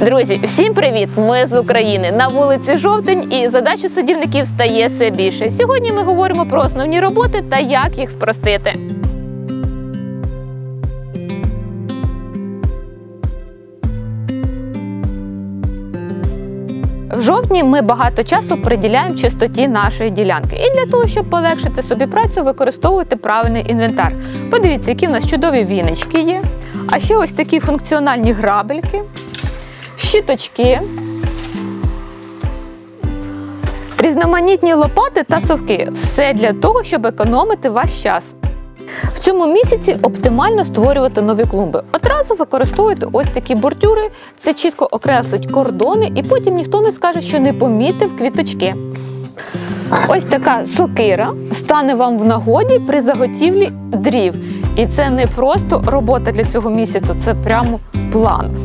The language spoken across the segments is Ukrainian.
Друзі, всім привіт! Ми з України на вулиці Жовтень, і задача садівників стає все більше. Сьогодні ми говоримо про основні роботи та як їх спростити. В жовтні ми багато часу приділяємо чистоті нашої ділянки. І для того, щоб полегшити собі працю, використовуйте правильний інвентар. Подивіться, які в нас чудові віночки є. А ще ось такі функціональні грабельки, щіточки, різноманітні лопати та совки. Все для того, щоб економити ваш час. В цьому місяці оптимально створювати нові клумби. Одразу використовуйте ось такі бордюри, це чітко окреслить кордони, і потім ніхто не скаже, що не помітив квіточки. Ось така сокира стане вам в нагоді при заготівлі дрів. І це не просто робота для цього місяця, це прямо план.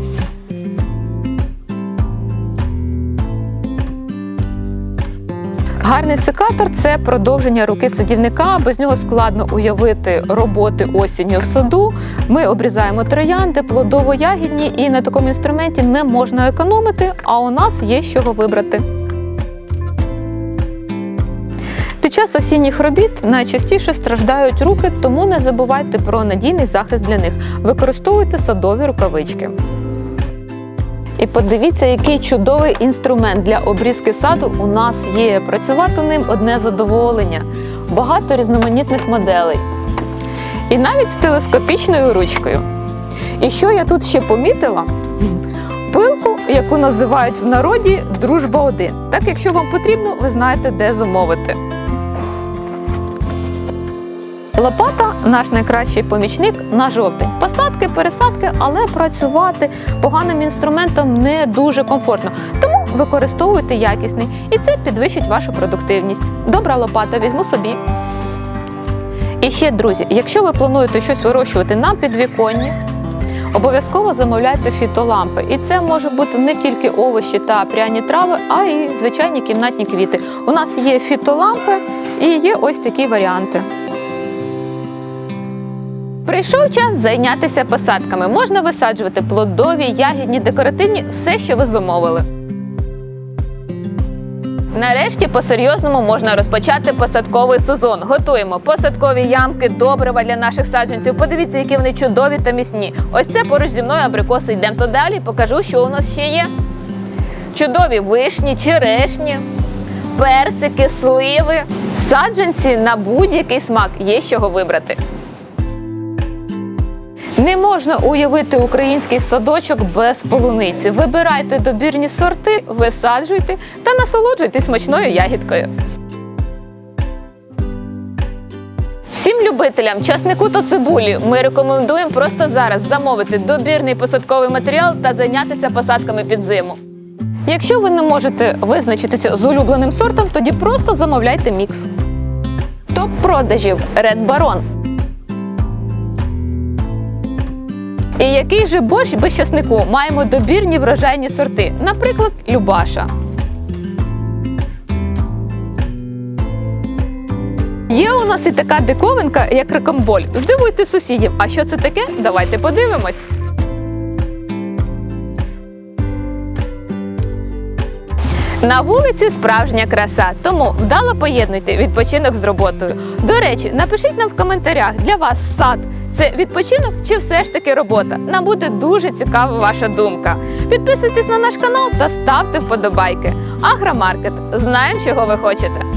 Гарний секатор це продовження руки садівника. Без нього складно уявити роботи осінню в саду. Ми обрізаємо троянди, плодово-ягідні, і на такому інструменті не можна економити, а у нас є з чого вибрати. Під час осінніх робіт найчастіше страждають руки, тому не забувайте про надійний захист для них. Використовуйте садові рукавички. І подивіться, який чудовий інструмент для обрізки саду у нас є. Працювати ним одне задоволення, багато різноманітних моделей. І навіть з телескопічною ручкою. І що я тут ще помітила? Пилку, яку називають в народі Дружба 1 Так, якщо вам потрібно, ви знаєте, де замовити. Лопата наш найкращий помічник на жовтень. Посадки, пересадки, але працювати поганим інструментом не дуже комфортно. Тому використовуйте якісний, і це підвищить вашу продуктивність. Добра лопата, візьму собі. І ще, друзі, якщо ви плануєте щось вирощувати на підвіконні, обов'язково замовляйте фітолампи. І це може бути не тільки овочі та пряні трави, а й звичайні кімнатні квіти. У нас є фітолампи і є ось такі варіанти. Прийшов час зайнятися посадками. Можна висаджувати плодові, ягідні, декоративні, все, що ви замовили. Нарешті по-серйозному можна розпочати посадковий сезон. Готуємо посадкові ямки, добрива для наших саджанців. Подивіться, які вони чудові та міцні. Ось це поруч зі мною абрикоси. Йдемо далі. Покажу, що у нас ще є. Чудові вишні, черешні, персики, сливи, саджанці на будь-який смак. Є з чого вибрати. Не можна уявити український садочок без полуниці. Вибирайте добірні сорти, висаджуйте та насолоджуйтесь смачною ягідкою. Всім любителям часнику та цибулі ми рекомендуємо просто зараз замовити добірний посадковий матеріал та зайнятися посадками під зиму. Якщо ви не можете визначитися з улюбленим сортом, тоді просто замовляйте мікс. Топ продажів Red Baron. І який же борщ без часнику? Маємо добірні врожайні сорти, наприклад, Любаша. Є у нас і така диковинка, як ракомболь. Здивуйте сусідів. А що це таке? Давайте подивимось. На вулиці справжня краса, тому вдало поєднуйте відпочинок з роботою. До речі, напишіть нам в коментарях для вас сад. Це відпочинок чи все ж таки робота? Нам буде дуже цікава ваша думка. Підписуйтесь на наш канал та ставте вподобайки. Агромаркет. Знаємо, чого ви хочете.